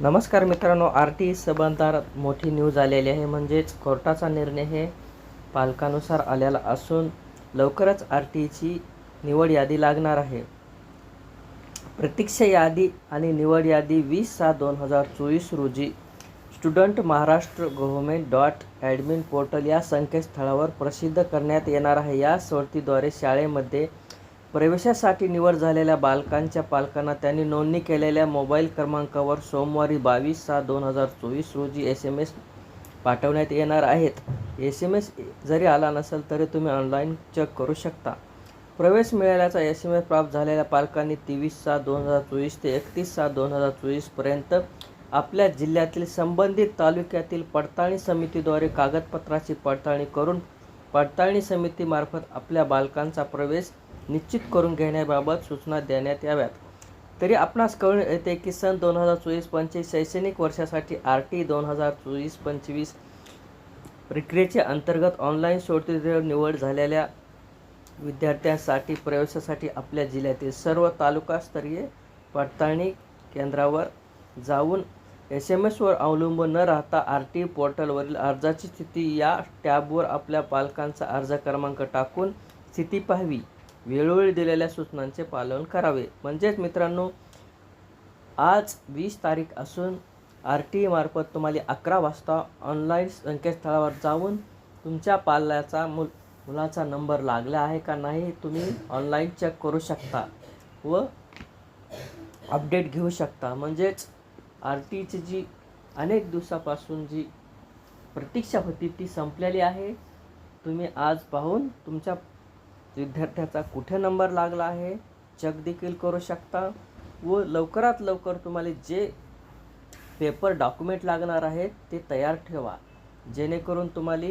नमस्कार मित्रांनो R T संबंधात मोठी न्यूज आलेली आहे. म्हणजेच कोर्टाचा निर्णय हे पालकानुसार आलेला असून लवकरच आर टीची निवड यादी लागणार आहे. प्रतीक्षा यादी आणि निवड यादी वीस सात दोन हजार चोवीस रोजी student Maharashtra government dot admin portal या संकेतस्थळावर प्रसिद्ध करण्यात येणार आहे. या सोडतीद्वारे शाळेमध्ये प्रवेशासाठी निवड झालेल्या बालकांच्या पालकांना त्यांनी नोंदणी केलेल्या मोबाईल क्रमांकावर सोमवारी बावीस सहा दोन हजार चोवीस रोजी एस एम एस पाठवण्यात येणार आहेत. एस एम एस जरी आला नसेल तरी तुम्ही ऑनलाईन चेक करू शकता. प्रवेश मिळाल्याचा एस एम एस प्राप्त झालेल्या पालकांनी तेवीस सात दोन हजार चोवीस ते एकतीस सात दोन हजार चोवीसपर्यंत आपल्या जिल्ह्यातील संबंधित तालुक्यातील पडताळणी समितीद्वारे कागदपत्राची पडताळणी करून पडताळणी समितीमार्फत आपल्या बालकांचा प्रवेश निश्चित करून घेण्याबाबत सूचना देण्यात याव्यात. तरी आपणास कळून येते की सन दोन हजार चोवीस पंचवीस शैक्षणिक वर्षासाठी आर टी दोन हजार चोवीस पंचवीस प्रक्रियेच्या अंतर्गत ऑनलाईन सोडतीवर निवड झालेल्या विद्यार्थ्यांसाठी प्रवेशासाठी आपल्या जिल्ह्यातील सर्व तालुकास्तरीय पडताळणी केंद्रावर जाऊन एस एम एसवर अवलंबून न राहता आर टी पोर्टलवरील अर्जाची स्थिती या टॅबवर आपल्या पालकांचा अर्ज क्रमांक टाकून स्थिती पाहावी. वेळोवेळी दिलेल्या सूचनांचे पालन करावे. म्हणजेच मित्रांनो आज वीस तारीख असून आर टी मार्फत तुम्हाला अकरा वाजता ऑनलाईन संकेतस्थळावर जाऊन तुमच्या पाल्याचा मुल मुलाचा नंबर लागला आहे का नाही तुम्ही ऑनलाईन चेक करू शकता व अपडेट घेऊ शकता. म्हणजेच आर टीची जी अनेक दिवसापासून जी प्रतीक्षा होती ती संपलेली आहे. तुम्ही आज पाहून तुमच्या विद्यार्थ्याचा कुठे नंबर लागला आहे चेक देखील करू शकता व लवकरात लवकर तुम्हाला जे पेपर डॉक्युमेंट लागणार आहेत ते तयार ठेवा. जेणेकरून तुम्हाला